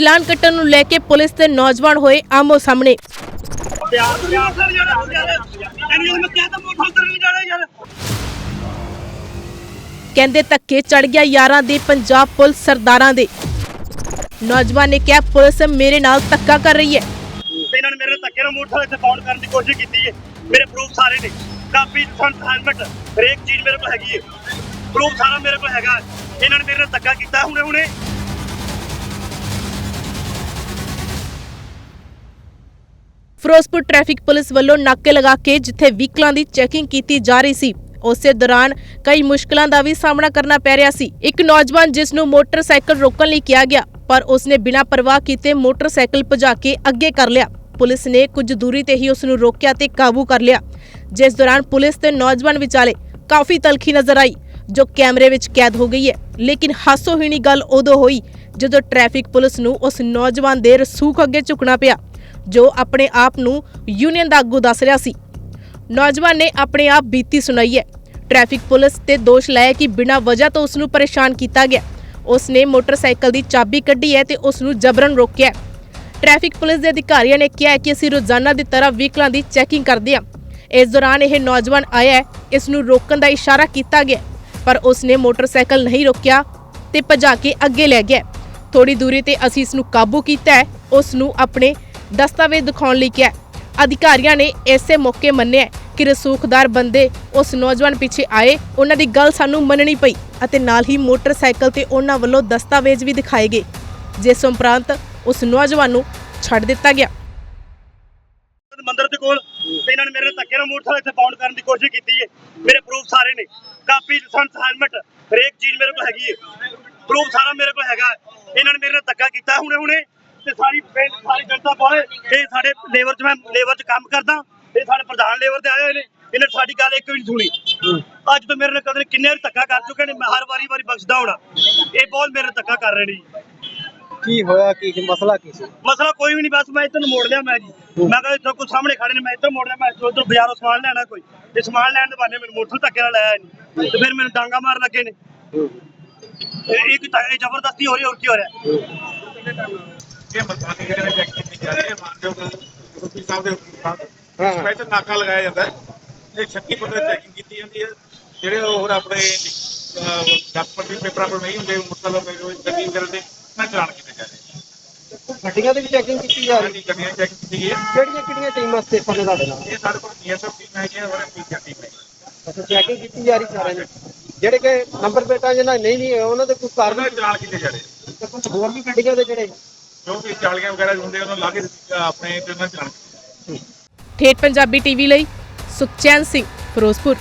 ਚਲਾਨ ਕੱਟਣ ਨੂੰ ਲੈ ਕੇ ਪੁਲਿਸ ਤੇ ਨੌਜਵਾਨ ਹੋਏ ਆਮੋ ਸਾਹਮਣੇ। ਪਿਆਰ ਪਿਆਰ ਨਾਲ ਜਾਣਾ ਯਾਰ ਤੈਨੂੰ ਮੈਂ ਕਿਹਾ ਤਾਂ ਮੋਟਰ ਤੇ ਨਹੀਂ ਜਾਣਾ ਯਾਰ ਕਹਿੰਦੇ ਧੱਕੇ ਚੜ ਗਿਆ ਯਾਰਾਂ ਦੇ ਪੰਜਾਬ ਪੁਲਿਸ ਸਰਦਾਰਾਂ ਦੇ। ਨੌਜਵਾਨ ਨੇ ਕਿਹਾ, ਪੁਲਿਸ ਮੇਰੇ ਨਾਲ ਧੱਕਾ ਕਰ ਰਹੀ ਹੈ। ਤੇ ਇਹਨਾਂ ਨੇ ਮੇਰੇ ਨਾਲ ਧੱਕੇ ਨਾਲ ਮੋਟਰ ਇੱਥੇ ਬਾਉਂਡ ਕਰਨ ਦੀ ਕੋਸ਼ਿਸ਼ ਕੀਤੀ ਹੈ। ਮੇਰੇ ਪ੍ਰੂਫ ਸਾਰੇ ਨੇ। ਕਾਪੀ ਲਾਇਸੈਂਸ ਹੈਲਮਟ ਹਰੇਕ ਚੀਜ਼ ਮੇਰੇ ਕੋਲ ਹੈਗੀ ਹੈ। ਪ੍ਰੂਫ ਸਾਰਾ ਮੇਰੇ ਕੋਲ ਹੈਗਾ। ਹੈ। ਇਹਨਾਂ ਨੇ ਮੇਰੇ ਨਾਲ ਧੱਕਾ ਕੀਤਾ ਹੁਣੇ ਹੁਣੇ ਫਿਰੋਜ਼ਪੁਰ ਟ੍ਰੈਫਿਕ ਪੁਲਿਸ ਵੱਲੋਂ ਨਾਕੇ ਲਗਾ ਕੇ ਜਿੱਥੇ ਵਹੀਕਲਾਂ ਦੀ ਚੈਕਿੰਗ ਕੀਤੀ ਜਾ ਰਹੀ ਸੀ, ਉਸੇ ਦੌਰਾਨ ਕਈ ਮੁਸ਼ਕਲਾਂ ਦਾ ਵੀ ਸਾਹਮਣਾ ਕਰਨਾ ਪੈ ਰਿਹਾ ਸੀ। ਇੱਕ ਨੌਜਵਾਨ ਜਿਸ ਨੂੰ ਮੋਟਰਸਾਈਕਲ ਰੋਕਣ ਲਈ ਕਿਹਾ ਗਿਆ, ਪਰ ਉਸਨੇ ਬਿਨਾਂ ਪਰਵਾਹ ਕੀਤੇ ਮੋਟਰਸਾਈਕਲ ਭਜਾ ਕੇ ਅੱਗੇ ਕਰ ਲਿਆ। ਪੁਲਿਸ ਨੇ ਕੁਝ ਦੂਰੀ ਤੇ ਹੀ ਉਸ ਨੂੰ ਰੋਕਿਆ ਤੇ ਕਾਬੂ ਕਰ ਲਿਆ। ਜਿਸ ਦੌਰਾਨ ਪੁਲਿਸ ਤੇ ਨੌਜਵਾਨ ਵਿਚਾਲੇ ਕਾਫੀ ਤਲਖੀ ਨਜ਼ਰ ਆਈ, ਜੋ ਕੈਮਰੇ ਵਿੱਚ ਕੈਦ ਹੋ ਗਈ ਹੈ। ਲੇਕਿਨ ਹਾਸੋਹੀਣੀ ਗੱਲ ਉਦੋਂ ਹੋਈ ਜਦੋਂ ਟ੍ਰੈਫਿਕ ਪੁਲਿਸ ਨੂੰ ਉਸ ਨੌਜਵਾਨ ਦੇ ਰਸੂਖ ਅੱਗੇ ਝੁਕਣਾ ਪਿਆ। ਜੋ ਆਪਣੇ ਆਪ ਨੂੰ ਯੂਨੀਅਨ ਦਾ ਆਗੂ ਦੱਸ ਰਿਹਾ ਸੀ। ਨੌਜਵਾਨ ਨੇ ਆਪਣੇ ਆਪ ਬੀਤੀ ਸੁਣਾਈ ਹੈ। ਟ੍ਰੈਫਿਕ ਪੁਲਿਸ ਤੇ ਦੋਸ਼ ਲਾਇਆ ਕਿ ਬਿਨਾਂ ਵਜ੍ਹਾ ਤੋਂ ਉਸ ਨੂੰ ਪਰੇਸ਼ਾਨ ਕੀਤਾ ਗਿਆ। ਉਸ ਨੇ ਮੋਟਰਸਾਈਕਲ ਦੀ ਚਾਬੀ ਕੱਢੀ ਹੈ ਤੇ ਉਸ ਨੂੰ ਜਬਰਨ ਰੋਕਿਆ ਟ੍ਰੈਫਿਕ ਪੁਲਿਸ ਦੇ ਅਧਿਕਾਰੀਆਂ ਨੇ ਕਿਹਾ ਕਿ ਅਸੀਂ ਰੋਜ਼ਾਨਾ ਦੀ ਤਰ੍ਹਾਂ ਵਹੀਕਲਾਂ ਦੀ ਚੈਕਿੰਗ ਕਰਦੇ ਹਾਂ। ਇਸ ਦੌਰਾਨ ਇਹ ਨੌਜਵਾਨ ਆਇਆ ਹੈ। ਇਸ ਨੂੰ ਰੋਕਣ ਦਾ ਇਸ਼ਾਰਾ ਕੀਤਾ ਗਿਆ ਪਰ ਉਸ ਨੇ ਮੋਟਰਸਾਈਕਲ ਨਹੀਂ ਰੋਕਿਆ ਤੇ ਭਜਾ ਕੇ ਅੱਗੇ ਲੈ ਗਿਆ ਥੋੜੀ ਦੂਰੀ ਤੇ ਅਸੀਂ ਇਸ ਨੂੰ ਕਾਬੂ ਕੀਤਾ ਹੈ। ਉਸ ਨੂੰ ਆਪਣੇ ਦਸਤਾਵੇਜ਼ ਦਿਖਾਉਣ ਲਈ ਕਿਹਾ। ਅਧਿਕਾਰੀਆਂ ਨੇ ਇਸੇ ਮੌਕੇ ਮੰਨਿਆ ਕਿ ਰਸੂਖਦਾਰ ਬੰਦੇ ਉਸ ਨੌਜਵਾਨ ਪਿੱਛੇ ਆਏ। ਉਹਨਾਂ ਦੀ ਗੱਲ ਸਾਨੂੰ ਮੰਨਣੀ ਪਈ ਅਤੇ ਨਾਲ ਹੀ ਮੋਟਰਸਾਈਕਲ ਤੇ ਉਹਨਾਂ ਵੱਲੋਂ ਦਸਤਾਵੇਜ਼ ਵੀ ਦਿਖਾਏ ਗਏ, ਜਿਸ ਉਪਰੰਤ ਉਸ ਨੌਜਵਾਨ ਨੂੰ ਛੱਡ ਦਿੱਤਾ ਗਿਆ। ਮੰਦਰ ਦੇ ਕੋਲ ਤੇ ਇਹਨਾਂ ਨੇ ਮੇਰੇ ਨਾਲ ਧੱਕੇ ਨਾਲ ਮੋਟਰ ਇੱਥੇ ਬਾਉਂਡ ਕਰਨ ਦੀ ਕੋਸ਼ਿਸ਼ ਕੀਤੀ ਹੈ ਮੇਰੇ ਪ੍ਰੂਫ ਸਾਰੇ ਨੇ। ਕਾਪੀ ਲਾਇਸੈਂਸ ਹੈਲਮਟ, ਹਰੇਕ ਚੀਜ਼ ਮੇਰੇ ਕੋਲ ਹੈਗੀ ਹੈ ਪ੍ਰੂਫ ਸਾਰਾ ਮੇਰੇ ਕੋਲ ਹੈਗਾ। ਹੈ। ਇਹਨਾਂ ਨੇ ਮੇਰੇ ਨਾਲ ਧੱਕਾ ਕੀਤਾ ਹੁਣੇ ਹੁਣੇ ਤੇ ਸਾਰੀ ਪਿੰਡ ਸਾਰੀ ਜਨਤਾ ਕੋਲ ਇਹ ਸਾਡੇ ਲੇਬਰ 'ਚ ਮੈਂ ਲੇਬਰ 'ਚ ਕੰਮ ਕਰਦਾ ਇਹ ਸਾਡੇ ਪ੍ਰਧਾਨ ਲੇਬਰ ਤੇ ਆਏ ਹੋਏ ਨੇ ਇਹਨੇ ਸਾਡੀ ਗੱਲ ਇੱਕ ਵੀ ਨਹੀਂ ਸੁਣੀ। ਅੱਜ ਤੋਂ ਮੇਰੇ ਨਾਲ ਕਦੇ ਕਿੰਨੇ ਵਾਰੀ ਧੱਕਾ ਕਰ ਚੁੱਕੇ ਨੇ ਮੈਂ ਹਰ ਵਾਰੀ ਵਾਰੀ ਬਖਸ਼ਦਾ ਹੋਣਾ। ਇਹ ਬਹੁਤ ਮੇਰੇ ਨਾਲ ਧੱਕਾ ਕਰ ਰਹੇ ਨੇ ਜੀ। ਕੀ ਹੋਇਆ ਕੀ ਸੀ ਮਸਲਾ ਕੀ ਸੀ? ਮਸਲਾ ਕੋਈ ਵੀ ਨਹੀਂ ਬਸ ਮੈਂ ਇੱਧਰ ਨੂੰ ਮੋੜ ਲਿਆ ਮੈਂ ਜੀ। ਮੈਂ ਕਿਹਾ ਇੱਥੋਂ ਕੋਈ ਸਾਹਮਣੇ ਖੜੇ ਨੇ ਮੈਂ ਇੱਧਰ ਮੋੜ ਲਿਆ ਮੈਂ ਉੱਧਰ ਬਾਜ਼ਾਰੋਂ ਸਮਾਨ ਲੈਣਾ ਕੋਈ। ਤੇ ਸਮਾਨ ਲੈਣ ਦੇ ਬਹਾਨੇ ਮੈਨੂੰ ਮੋਟਰ ਧੱਕੇ ਨਾਲ ਲਾਇਆ ਨਹੀਂ ਤੇ ਫਿਰ ਮੈਨੂੰ ਡਾਂਗਾ ਮਾਰ ਲੱਗੇ ਨੇ। ਇਹ ਇੱਕ ਜ਼ਬਰਦਸਤੀ ਹੋ ਰਹੀ ਹੋਰ ਕੀ ਹੋ ਰਿਹਾ? ਇਹ ਮਤਾਨੇ ਜਿਹੜੇ ਚੈੱਕ ਕੀਤੀ ਜਾ ਰਹੀ ਹੈ ਮਾਨਯੋਗ ਮੁਖੀ ਸਾਹਿਬ ਦੇ ਹੁਕਮ ਹਾਂ। ਸਪੈਸ਼ਲ ਨਾਕਾ ਲਗਾਇਆ ਜਾਂਦਾ ਹੈ। ਇਹ 36 ਫੁੱਟ ਚੈਕਿੰਗ ਕੀਤੀ ਜਾਂਦੀ ਹੈ। ਜਿਹੜੇ ਹੋਰ ਆਪਣੇ ਡਾਕਟਰ ਦੇ ਪੇਪਰਾਂ ਪਰ ਨਹੀਂ ਹੁੰਦੇ ਮੁਸਤਲਬ ਗੱਡੀ ਵਗੈਰਾ ਦੇ ਨਾ ਚਲਾਨ ਕੀਤੇ ਜਾ ਰਹੇ ਗੱਡੀਆਂ ਦੀ ਵੀ ਚੈਕਿੰਗ ਕੀਤੀ ਜਾ ਰਹੀ ਸਾਡੀ ਗੱਡੀਆਂ ਚੈੱਕ ਕੀਤੀ ਗਈ ਹੈ। ਕਿਹੜੀਆਂ ਕਿਹੜੀਆਂ ਟੀਮਾਂ ਸਟੇਸ਼ਨ ਨੇ ਤੁਹਾਡੇ ਨਾਲ? ਇਹ ਸਾਡੇ ਕੋਲ ਪੀਐਸਐਫ ਟੀਮ ਹੈਗੀ ਹੈ ਔਰ ਪੀਸੀਆਰ ਟੀਮ ਹੈ ਅੱਛਾ ਚੈਕਿੰਗ ਕੀਤੀ ਜਾ ਰਹੀ ਸਾਰਿਆਂ ਦੀ। ਜਿਹੜੇ ਕਿ ਨੰਬਰ ਪਲੇਟਾਂ ਜਿਹਨਾਂ ਨਹੀਂ ਨਹੀਂ ਹੈ, ਉਹਨਾਂ ਦੇ ਕੋਈ ਕਾਰਨ ਦੇ ਚਲਾਨ ਕੀਤੇ ਜਾ ਰਹੇ ਤੇ ਕੁਝ ਹੋਰ ਵੀ ਗੱਡੀਆਂ ਦੇ ਜਿਹੜੇ ਜੋ ਚਾਲੀਆਂ ਵਗੈਰਾ ਹੁੰਦੇ ਉਹਨਾਂ ਲਾ ਕੇ ਆਪਣੇ ਤੇ ਉਹਨਾਂ ਦੇ ਠੇਠ ਪੰਜਾਬੀ ਟੀਵੀ ਲਈ ਸੁਖਚੈਨ ਸਿੰਘ ਫਿਰੋਜ਼ਪੁਰ।